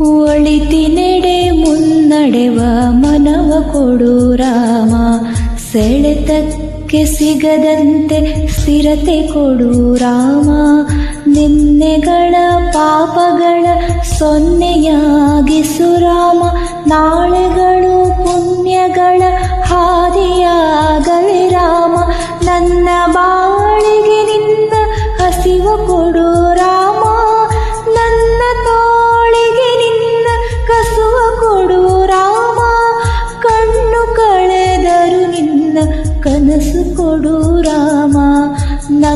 ಒಳಿತಿನೆಡೆ ಮುನ್ನಡೆವ ಮನವ ಕೊಡು ರಾಮ. ಸೆಳೆತಕ್ಕೆ ಸಿಗದಂತೆ ಸ್ಥಿರತೆ ಕೊಡು ರಾಮ. ನಿನ್ನೆಗಳ ಪಾಪಗಳ ಸೊನ್ನೆಯಾಗಿಸು ರಾಮ. ನಾಳೆಗಳು ಪುಣ್ಯಗಳ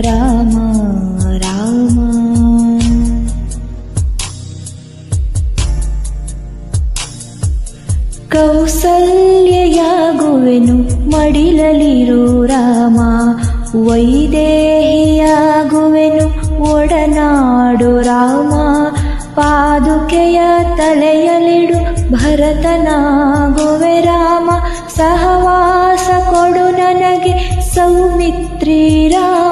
ರಾಮ ರಾಮ. ಕೌಸಲ್ಯಯಾಗುವೆನು, ಮಡಿಲಲಿರು ರಾಮ. ವೈದೇಹಿಯಾಗುವೆನು, ಒಡನಾಡು ರಾಮ. ಪಾದುಕೆಯ ತಲೆಯಲಿಡು ಭರತನಾಗುವೆ ರಾಮ. ಸಹವಾಸ ಕೊಡು ನನಗೆ ಸೌಮಿತ್ರಿ ರಾಮ.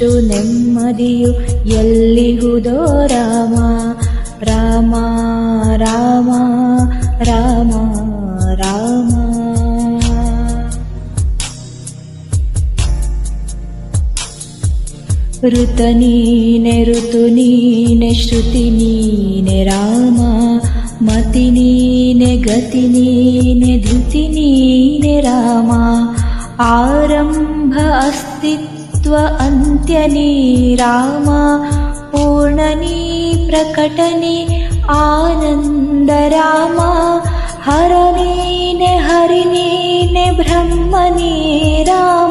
ನಿನ್ನಷ್ಟು ನೆಮ್ಮದಿಯು ಎಲ್ಲಿಹುದೋ ರಾಮ ರಾಮ ರಾಮ ರಾಮ ರಾಮ ಋತ ನೀನೆ ಋತು ನೀನೆ ಶ್ರುತಿ ನೀನೆ ರಾಮ ಮತಿ ನೀನೆ ಗತಿ ನೀನೆ ಧೃತಿ ನೀನೆ ರಾಮ ಆರಂಭ ಅಸ್ತಿತ್ವ स्व अन्त्यनी राम पूर्णनि प्रकटने आनन्दराम हरनेन ने ब्रह्मणे राम।